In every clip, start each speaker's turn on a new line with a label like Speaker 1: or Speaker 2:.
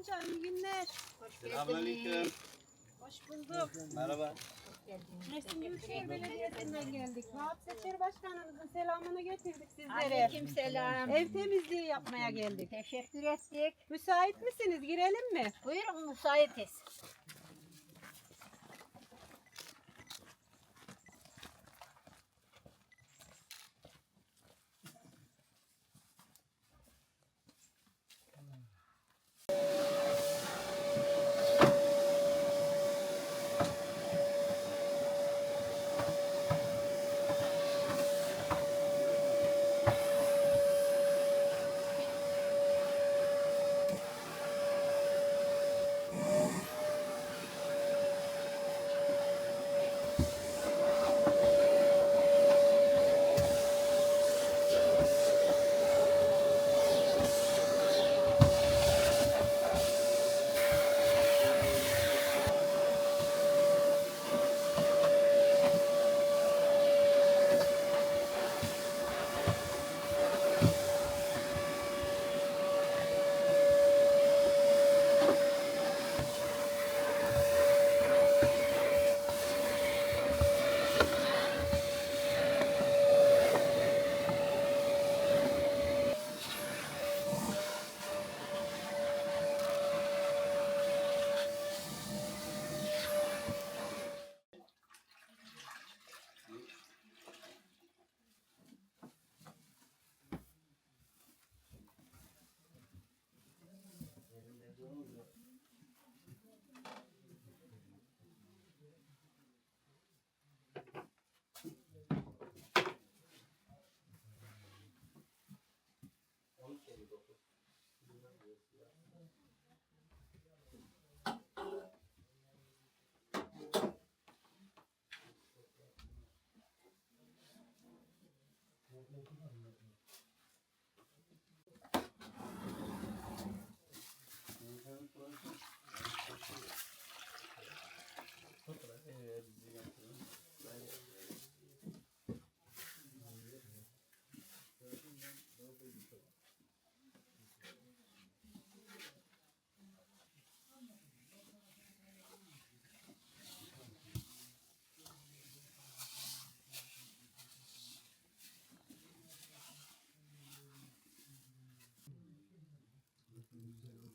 Speaker 1: amca iyi günler.
Speaker 2: Hoş
Speaker 3: Selamünaleyküm.
Speaker 1: Hoş bulduk.
Speaker 3: Merhaba.
Speaker 1: Büyükşehir Belediyesi'nden geldik. Vahap Seçer Başkanımızın selamını getirdik sizlere.
Speaker 2: Aleyküm selam.
Speaker 1: Ev temizliği yapmaya geldik.
Speaker 2: Teşekkür ettik.
Speaker 1: Müsait misiniz? Girelim mi?
Speaker 2: Buyurun müsaitiz.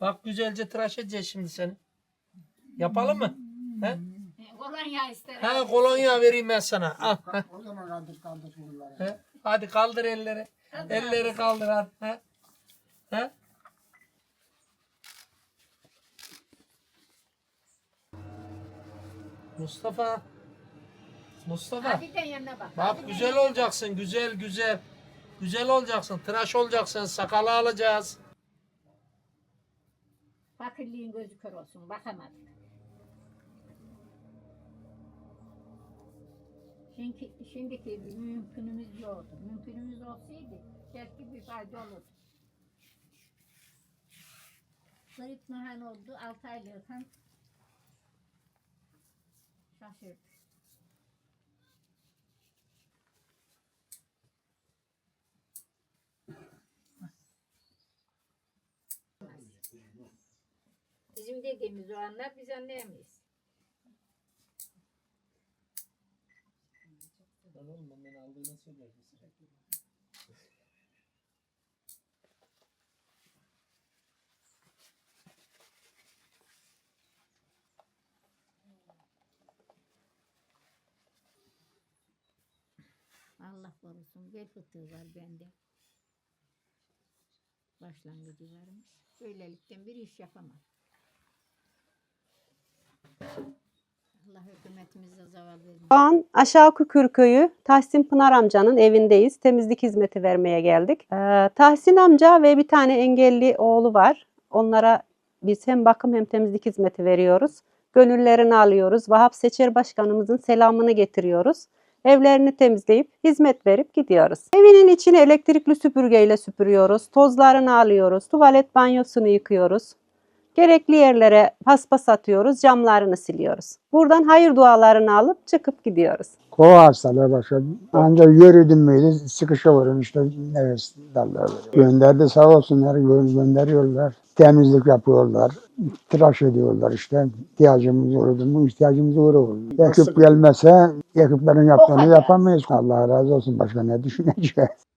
Speaker 4: Bak güzelce tıraş edeceğiz şimdi seni. Yapalım mı? He?
Speaker 2: Kolonya isterim.
Speaker 4: He kolonya vereyim ben sana. Al. he.
Speaker 5: O zaman kaldır kaldır bunları.
Speaker 4: He? Hadi kaldır elleri. Elleri kaldır hadi. He? He? Mustafa. Mustafa.
Speaker 2: Hadi de yanına bak.
Speaker 4: Bak güzel olacaksın. Güzel güzel. Güzel olacaksın. Tıraş olacaksın. Sakalı alacağız.
Speaker 2: Fakirliğin gözü kör olsun. Bakamadık. Çünkü şimdiki mümkünümüz yoktu. Mümkünümüz olsaydı belki bir fayda olurdu. Garip Nurhan oldu. 6 aylıkken şaşırdık. Bizim dediğimiz o anlar biz anlayamayız. Allah korusun bel fıtığı var bende. Başlangıcı varmış. Böylelikten bir iş yapamam. Allah.
Speaker 1: Şu an Aşağı Kükürköy'ü Tahsin Pınar amcanın evindeyiz. Temizlik hizmeti vermeye geldik. Ee, Tahsin amca ve bir tane engelli oğlu var. Onlara biz hem bakım hem temizlik hizmeti veriyoruz. Gönüllerini alıyoruz. Vahap Seçer Başkanımızın selamını getiriyoruz. Evlerini temizleyip hizmet verip gidiyoruz. Evinin içini elektrikli süpürgeyle süpürüyoruz. Tozlarını alıyoruz. Tuvalet banyosunu yıkıyoruz. Gerekli yerlere paspas atıyoruz, camlarını siliyoruz. Buradan hayır dualarını alıp çıkıp gidiyoruz.
Speaker 5: Kova hastalığı başladı. Ancak yürüdüm müydü sıkışa vurun işte nefes veriyor. Gönderdi sağ olsunlar gö- gönderiyorlar. Temizlik yapıyorlar. Tıraş ediyorlar işte. İhtiyacımız olurdu mu ihtiyacımız olur. Ekip gelmese ekiplerin yaptığını yapamayız. Allah razı olsun başka ne düşüneceğiz.